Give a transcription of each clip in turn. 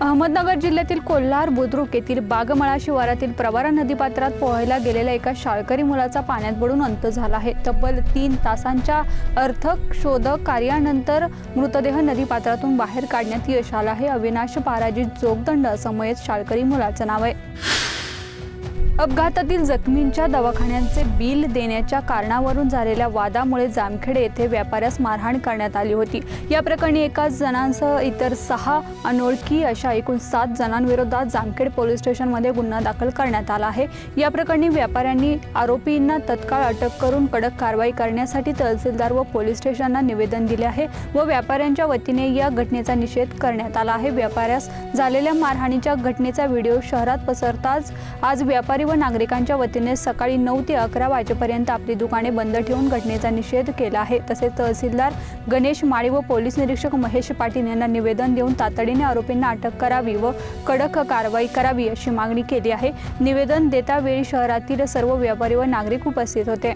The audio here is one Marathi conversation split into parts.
अहमदनगर जिल्ह्यातील कोल्हार बुद्रुक येथील बागमळा शिवारातील प्रवारा नदीपात्रात पोहायला गेलेल्या एका शाळकरी मुलाचा पाण्यात बुडून अंत झाला आहे. तब्बल तीन तासांच्या अर्थक शोधक कार्यानंतर मृतदेह नदीपात्रातून बाहेर काढण्यात यश आलं आहे. अविनाश पाराजी जोगदंड असं मयत शाळकरी मुलाचं नाव आहे. अपघातातील जखमींच्या दवाखान्यांचे बिल देण्याच्या कारणावरून झालेल्या वादामुळे जामखेडे येथे व्यापाऱ्यास मारहाण करण्यात आली होती. या प्रकरणी एकाच जणांसह इतर सहा अनोळखी अशा एकूण सात जणांविरोधात जामखेड पोलीस स्टेशनमध्ये गुन्हा दाखल करण्यात आला आहे. या प्रकरणी व्यापाऱ्यांनी आरोपींना तत्काळ अटक करून कडक कारवाई करण्यासाठी तहसीलदार व पोलीस स्टेशनला निवेदन दिले आहे व व्यापाऱ्यांच्या वतीने या घटनेचा निषेध करण्यात आला आहे. व्यापाऱ्यास झालेल्या मारहाणीच्या घटनेचा व्हिडिओ शहरात पसरताच आज व्यापारी व नागरिकांच्या वतीने सकाळी नऊ ते अकरा वाजेपर्यंत आपली दुकाने बंद ठेवून घटनेचा निषेध केला आहे. तसेच तहसीलदार गणेश माळी व पोलीस निरीक्षक महेश पाटील यांना निवेदन देऊन तातडीने आरोपींना अटक करावी व कडक कारवाई करावी अशी मागणी केली आहे. निवेदन देता वेळी शहरातील सर्व व्यापारी व नागरिक उपस्थित होते.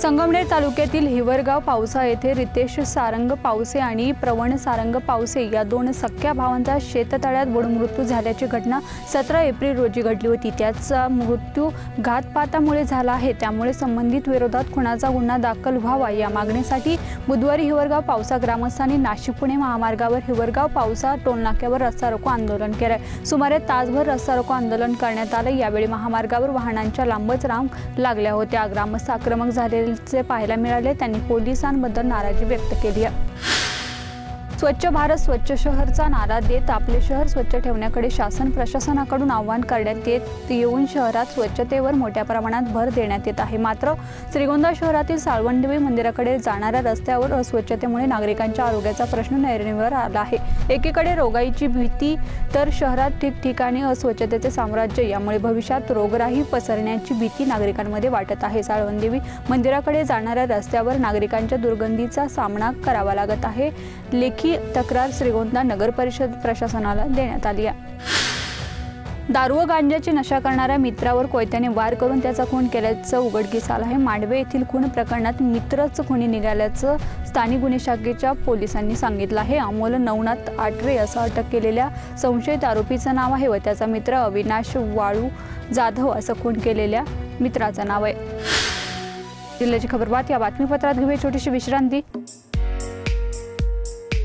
संगमनेर तालुक्यातील हिवरगाव पावसा येथे रितेश सारंग पावसे आणि प्रवण सारंग पावसे या दोन सख्या भावांचा शेततळ्यात बुडून मृत्यू झाल्याची घटना सतरा एप्रिल रोजी घडली होती. त्याचा मृत्यू घातपातामुळे झाला आहे. त्यामुळे संबंधित विरोधात खुनाचा गुन्हा दाखल व्हावा या मागणीसाठी बुधवारी हिवरगाव पावसा ग्रामस्थांनी नाशिक पुणे महामार्गावर हिवरगाव पावसा टोलनाक्यावर रस्ता रोको आंदोलन केलं सुमारे तासभर रस्ता रोको आंदोलन करण्यात आलं यावेळी महामार्गावर वाहनांच्या लांबच रांग लागल्या होत्या. ग्रामस्थ आक्रमक झालेचे पाहायला मिळाले त्यांनी पोलिसांबद्दल नाराजी व्यक्त केली आहे. स्वच्छ भारत स्वच्छ शहरचा नारा देत आपले शहर स्वच्छ ठेवण्याकडे शासन प्रशासनाकडून आव्हान करण्यात येत. येऊन शहरात स्वच्छतेवर मोठ्या प्रमाणात भर देण्यात येत आहे. मात्र श्रीगोंदा शहरातील साळवणदेवी मंदिराकडे जाणाऱ्या रस्त्यावर अस्वच्छतेमुळे नागरिकांच्या आरोग्याचा प्रश्न नैरणीवर आला आहे. एकीकडे रोगाईची भीती तर शहरात ठिकठिकाणी अस्वच्छतेचे साम्राज्य यामुळे भविष्यात रोगराई पसरण्याची भीती नागरिकांमध्ये वाटत आहे. साळवणदेवी मंदिराकडे जाणाऱ्या रस्त्यावर नागरिकांच्या दुर्गंधीचा सामना करावा लागत आहे. लेखी तक्रार श्रीगोंदा नगर परिषद प्रशासनाला देण्यात आली आहे. दारू व गांजाची नशा करणाऱ्या मित्रावर कोयत्याने वार करून त्याचा खून केल्याचं उघडकीस आलं आहे. मांडवे येथील खून प्रकरणात मित्रच खुनी निघाल्याचं स्थानिक गुन्हे शाखेच्या पोलिसांनी सांगितलं आहे. अमोल नवनाथ आटरे असं अटक केलेल्या संशयित आरोपीचं नाव आहे व त्याचा मित्र अविनाश वाळू जाधव असं खून केलेल्या मित्राचं नाव आहे. जिल्ह्याची खबरबात या बातमीपत्रात घेऊया छोटीशी विश्रांती.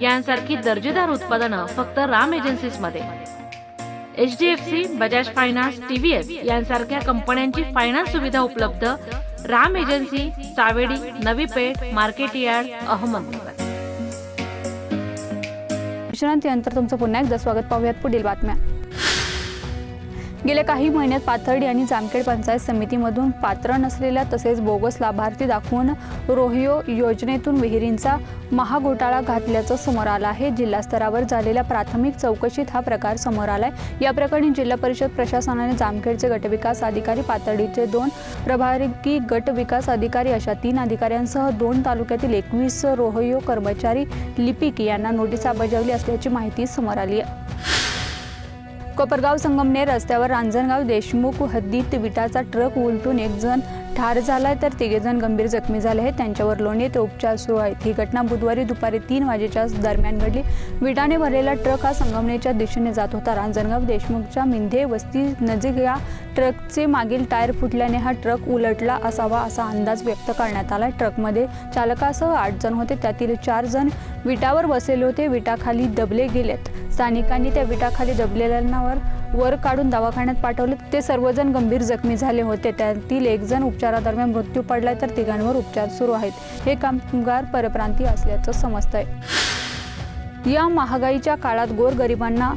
यांसारखी दर्जेदार उत्पादनं फक्त Ram एजन्सीजमध्ये H D F C Bajaj finance TVF यांसारख्या कंपन्यांची फायनान्स सुविधा उपलब्ध Ram agency Savedi Navi Peth market yard Ahmednagar विश्रांतीनंतर तुमचं पुन्हा एकदा स्वागत. पाहूयात पुढील बातम्या. गेल्या काही महिन्यात पाथर्डी आणि जामखेड पंचायत समितीमधून पात्र नसलेल्या तसेच बोगस लाभार्थी दाखवून रोहियो योजनेतून विहिरींचा महाघोटाळा घातल्याचं समोर आलं आहे. जिल्हास्तरावर झालेल्या प्राथमिक चौकशीत हा प्रकार समोर आलाय. या प्रकरणी जिल्हा परिषद प्रशासनाने जामखेडचे गटविकास अधिकारी पाथर्डीचे दोन प्रभारी गट विकास अधिकारी अशा तीन अधिकाऱ्यांसह दोन तालुक्यातील एकवीस रोहयो कर्मचारी लिपिक यांना नोटिसा बजावली असल्याची माहिती समोर आली आहे. कोपरगाव संगमनेर रस्त्यावर रांजणगाव देशमुख हद्दीत विटाचा ट्रक उलटून एक जण ठार झालाय तर तिघे जण गंभीर जखमी झाले आहेत. त्यांच्यावर लोणी येथे उपचार सुरू आहेत. ही घटना बुधवारी दुपारी तीन वाजेच्या दरम्यान घडली. विटाने भरलेला ट्रक हा संगमनेरच्या दिशेने जात होता. रांजणगाव देशमुखच्या मिंधे वस्ती नजीक या ट्रकचे मागील टायर फुटल्याने हा ट्रक उलटला असावा असा अंदाज व्यक्त करण्यात आला ट्रकमध्ये चालकासह आठ जण होते. त्यातील चार जण विटावर बसलेले होते. विटाखाली दबले गेलेत. स्थानिकांनी त्या विटाखाली दबलेल्यांवर वर काढून दवाखान्यात पाठवले. ते सर्वजण गंभीर जखमी झाले होते. त्यातील एक जण उपचारादरम्यान मृत्यू पडलाय तर तिघांवर उपचार सुरू आहेत. हे कामगार परप्रांतीय असल्याचं समजतंय. या महागाईच्या काळात गोरगरिबांना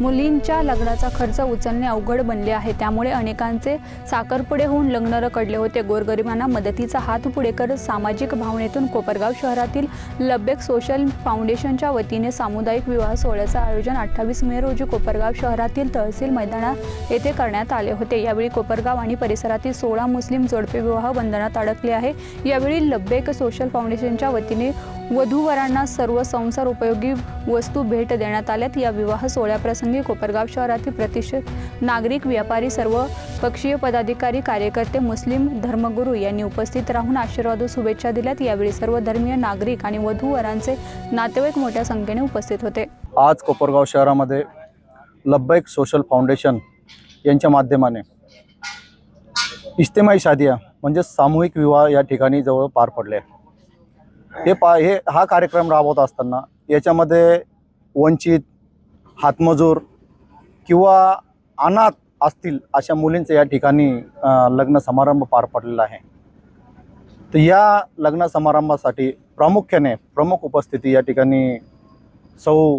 मुलींच्या लग्नाचा खर्च उचलणे अवघड बनले आहे. त्यामुळे अनेकांचे साखरपुडे होऊन लग्न रकडले होते. गोरगरिबांना मदतीचा हात पुढे करत सामाजिक भावनेतून कोपरगाव शहरातील लब्बेक सोशल फाउंडेशनच्या वतीने सामुदायिक विवाह सोहळ्याचं आयोजन अठ्ठावीस मे रोजी कोपरगाव शहरातील तहसील मैदानात येथे करण्यात आले होते. यावेळी कोपरगाव आणि परिसरातील सोळा मुस्लिम जोडपे विवाह बंधनात अडकले आहे. यावेळी लब्बेक सोशल फाउंडेशनच्या वतीने वधूवरांना सर्व संसार उपयोगी वस्तू भेट देण्यात आल्यात. या विवाह सोहळ्याप्रसंगी कोपरगाव शहरातील प्रतिष्ठित नागरिक व्यापारी सर्व पक्षीय पदाधिकारी कार्यकर्ते मुस्लिम धर्मगुरू यांनी उपस्थित राहून आशीर्वाद व शुभेच्छा दिल्यात. यावेळी सर्व धर्मीय नागरिक आणि वधूवरांचे नातेवाईक मोठ्या संख्येने उपस्थित होते. आज कोपरगाव शहरामध्ये लब्बैक सोशल फाउंडेशन यांच्या माध्यमाने इस्तेमाई शादिया म्हणजे सामूहिक विवाह या ठिकाणी जवळ पार पडले. हे पा हे हा कार्यक्रम राबवत असताना याच्यामध्ये वंचित हातमजूर किंवा अनाथ असतील अशा मुलींचं या ठिकाणी लग्न समारंभ पार पडलेला आहे. तर या लग्न समारंभासाठी प्रामुख्याने प्रमुख उपस्थिती या ठिकाणी सौ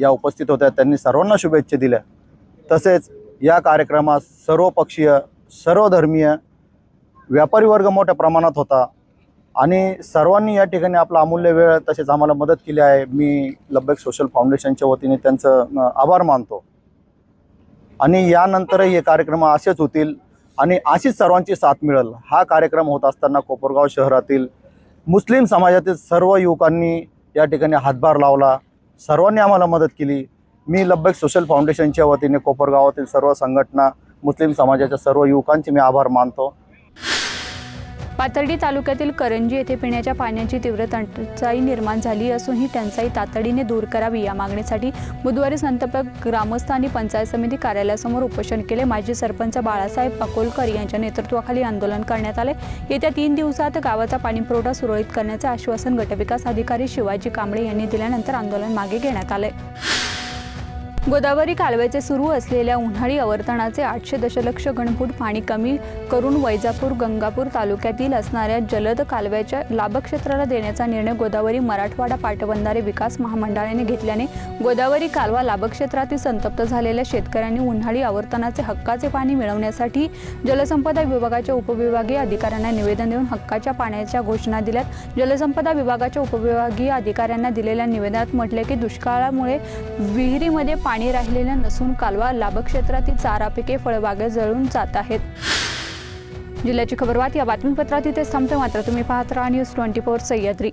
या उपस्थित होत्या. त्यांनी सर्वांना शुभेच्छा दिल्या. तसेच या कार्यक्रमात सर्वपक्षीय सर्वधर्मीय व्यापारी वर्ग मोठ्या प्रमाणात होता. आणि सर्वांनी या ठिकाणी आपला अमूल्य वेळ तसेच आम्हाला मदत केली आहे. मी लब्बेक सोशल फाउंडेशनच्या वतीने त्यांचं आभार मानतो. आणि यानंतरही हे कार्यक्रम असेच होतील आणि अशीच सर्वांची साथ मिळेल. हा कार्यक्रम होत असताना कोपरगाव शहरातील मुस्लिम समाजातील सर्व युवकांनी या ठिकाणी हातभार लावला. सर्वांनी आम्हाला मदत केली. मी लब्बेक सोशल फाउंडेशनच्या वतीने कोपरगावातील सर्व संघटना मुस्लिम समाजाच्या सर्व युवकांचे मी आभार मानतो. पाथर्डी तालुक्यातील करंजी येथे पिण्याच्या पाण्याची तीव्र टंचाई निर्माण झाली असून ही टंचाई तातडीने दूर करावी. या मागणीसाठी बुधवारी संतप्त आणि पंचायत समिती कार्यालयासमोर उपोषण केले. माजी सरपंच बाळासाहेब पाकोलकर यांच्या नेतृत्वाखाली आंदोलन करण्यात आले. येत्या तीन दिवसात गावाचा पाणीपुरवठा सुरळीत करण्याचे आश्वासन गटविकास अधिकारी शिवाजी कांबळे यांनी दिल्यानंतर आंदोलन मागे घेण्यात आले. गोदावरी कालव्याचे सुरू असलेल्या उन्हाळी आवर्तनाचे आठशे दशलक्ष घनफूट पाणी कमी करून वैजापूर गंगापूर तालुक्यातील असणाऱ्या जलद कालव्याच्या लाभक्षेत्राला देण्याचा निर्णय गोदावरी मराठवाडा पाटबंधारे विकास महामंडळाने घेतल्याने गोदावरी कालवा लाभक्षेत्रातील संतप्त झालेल्या शेतकऱ्यांनी उन्हाळी आवर्तनाचे हक्काचे पाणी मिळवण्यासाठी जलसंपदा विभागाच्या उपविभागीय अधिकाऱ्यांना निवेदन देऊन हक्काच्या पाण्याच्या घोषणा दिल्यात. जलसंपदा विभागाच्या उपविभागीय अधिकाऱ्यांना दिलेल्या निवेदनात म्हटले की दुष्काळामुळे विहिरीमध्ये पाणी राहिलेले नसून कालवा लाभक्षेत्रातील चारा पिके फळबागे जळून जात आहेत. जिल्ह्याची खबरबात या बातमीपत्रात इथेच थांबते. मात्र तुम्ही पाहत राहा न्यूज ट्वेंटी फोर सह्याद्री.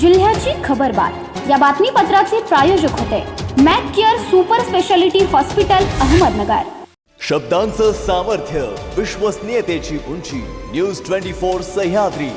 जिल्ह्याची खबरबात या बातमीपत्राचे प्रायोजक होते Mac Care super speciality hospital Ahmednagar. शब्दांचं सामर्थ्य विश्वसनीयतेची उंची न्यूज ट्वेंटी फोर सह्याद्री.